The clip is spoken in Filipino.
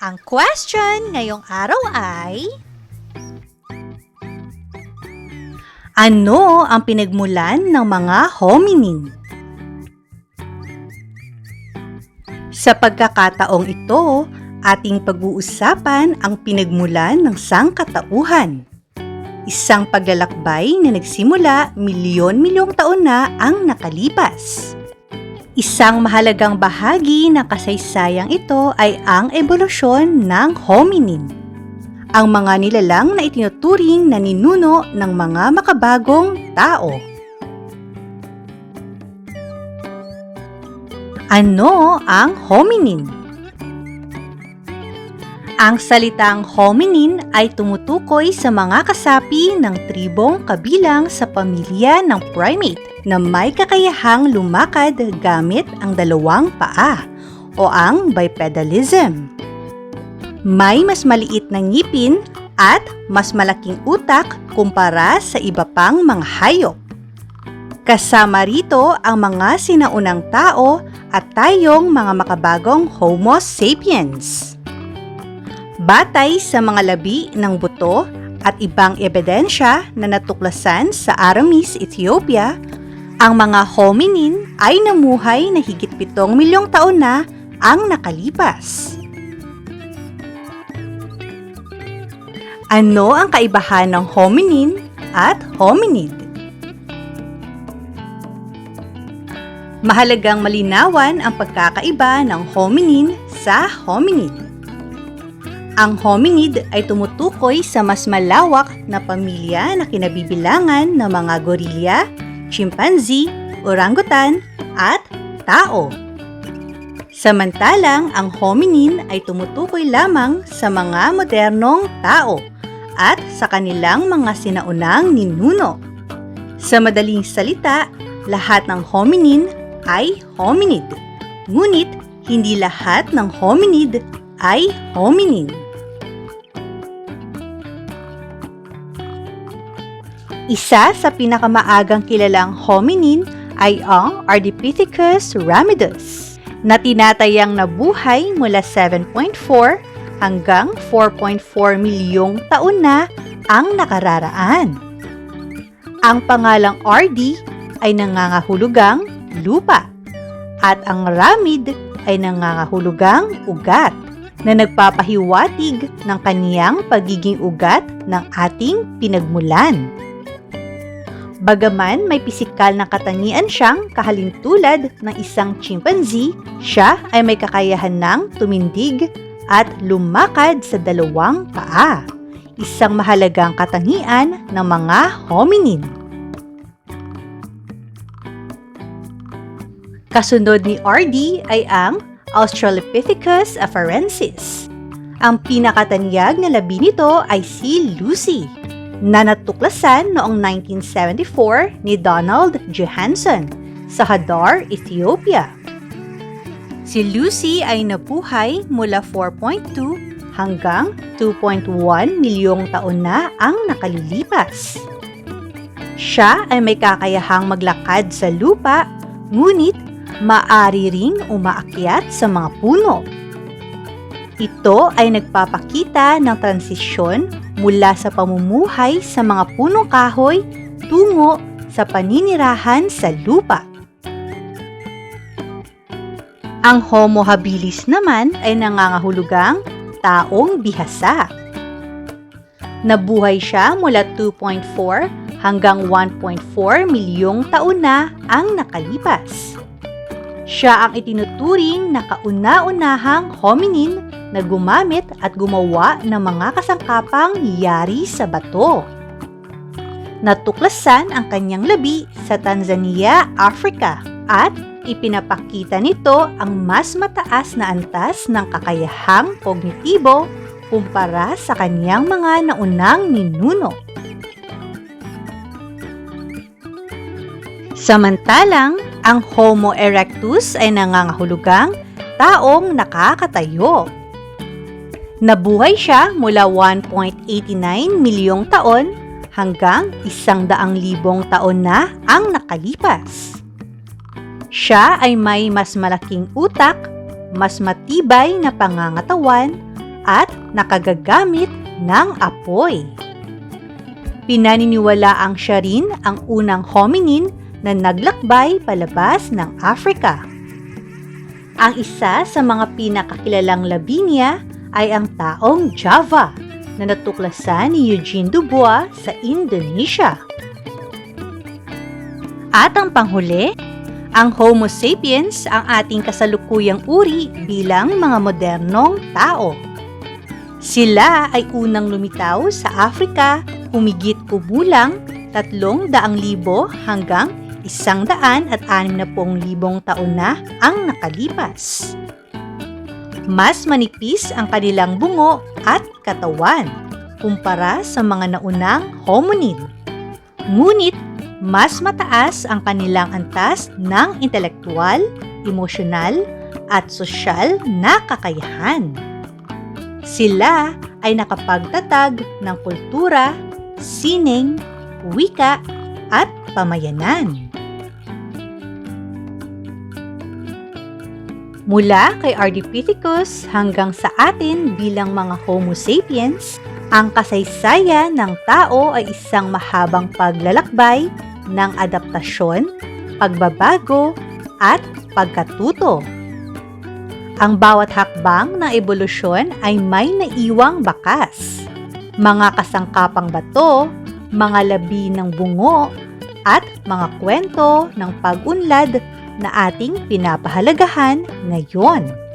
Ang question ngayong araw ay... Ano ang pinagmulan ng mga hominin? Sa pagkakataong ito, ating pag-uusapan ang pinagmulan ng sangkatauhan. Isang paglalakbay na nagsimula milyon-milyong taon na ang nakalipas. Isang mahalagang bahagi ng kasaysayang ito ay ang ebolusyon ng hominin. Ang mga nilalang na itinuturing na ninuno ng mga makabagong tao. Ano ang hominin? Ang salitang hominin ay tumutukoy sa mga kasapi ng tribong kabilang sa pamilya ng primate na may kakayahang lumakad gamit ang dalawang paa o ang bipedalism. May mas maliit na ngipin at mas malaking utak kumpara sa iba pang mga hayop. Kasama rito ang mga sinaunang tao at tayong mga makabagong Homo sapiens. Batay sa mga labi ng buto at ibang ebidensya na natuklasan sa Aramis, Ethiopia, ang mga hominin ay namuhay na higit pitong milyong taon na ang nakalipas. Ano ang kaibahan ng hominin at hominid? Mahalagang malinawan ang pagkakaiba ng hominin sa hominid. Ang hominid ay tumutukoy sa mas malawak na pamilya na kinabibilangan ng mga gorilya, chimpanzee, orangutan, at tao. Samantalang ang hominin ay tumutukoy lamang sa mga modernong tao at sa kanilang mga sinaunang ninuno. Sa madaling salita, lahat ng hominin ay hominid. Ngunit hindi lahat ng hominid ay hominin. Isa sa pinakamaagang kilalang hominin ay ang Ardipithecus ramidus na tinatayang nabuhay mula 7.4 hanggang 4.4 milyong taon na ang nakararaan. Ang pangalang RD ay nangangahulugang lupa at ang ramid ay nangangahulugang ugat na nagpapahiwatig ng kaniyang pagiging ugat ng ating pinagmulan. Bagaman may pisikal na katangian siyang kahalintulad ng isang chimpanzee, siya ay may kakayahan ng tumindig at lumakad sa dalawang paa. Isang mahalagang katangian ng mga hominin. Kasunod ni RD ay ang Australopithecus afarensis. Ang pinakatanyag na labi nito ay si Lucy na natuklasan noong 1974 ni Donald Johansson sa Hadar, Ethiopia. Si Lucy ay nabuhay mula 4.2 hanggang 2.1 milyong taon na ang nakalilipas. Siya ay may kakayahang maglakad sa lupa, ngunit maari ring umaakyat sa mga puno. Ito ay nagpapakita ng transisyon mula sa pamumuhay sa mga punong kahoy tungo sa paninirahan sa lupa. Ang Homo habilis naman ay nangangahulugang taong bihasa. Nabuhay siya mula 2.4 hanggang 1.4 milyong taon na ang nakalipas. Siya ang itinuturing na kauna-unahang hominin na gumamit at gumawa ng mga kasangkapang yari sa bato. Natuklasan ang kanyang labi sa Tanzania, Africa at ipinapakita nito ang mas mataas na antas ng kakayahang kognitibo kumpara sa kanyang mga naunang ninuno. Samantalang, ang Homo erectus ay nangangahulugang taong nakakatayo. Nabuhay siya mula 1.89 milyong taon hanggang 100,000 taon na ang nakalipas. Siya ay may mas malaking utak, mas matibay na pangangatawan, at nakagagamit ng apoy. Pinaniniwalaang siya rin ang unang hominin na naglakbay palabas ng Africa. Ang isa sa mga pinakakilalang Labinia ay ang taong Java na natuklasan ni Eugene Dubois sa Indonesia. At ang panghuli, ang Homo sapiens ang ating kasalukuyang uri bilang mga modernong tao. Sila ay unang lumitaw sa Afrika humigit kumulang 300,000 hanggang 160,000 taon na ang nakalipas. Mas manipis ang kanilang bungo at katawan kumpara sa mga naunang hominid. Ngunit mas mataas ang kanilang antas ng intelektual, emosyonal, at sosyal na kakayahan. Sila ay nakapagtatag ng kultura, sining, wika, at pamayanan. Mula kay Ardipithecus hanggang sa atin bilang mga Homo sapiens, ang kasaysayan ng tao ay isang mahabang paglalakbay ng adaptasyon, pagbabago, at pagkatuto. Ang bawat hakbang ng ebolusyon ay may naiwang bakas. Mga kasangkapang bato, mga labi ng bungo, at mga kwento ng pag-unlad na ating pinapahalagahan ngayon.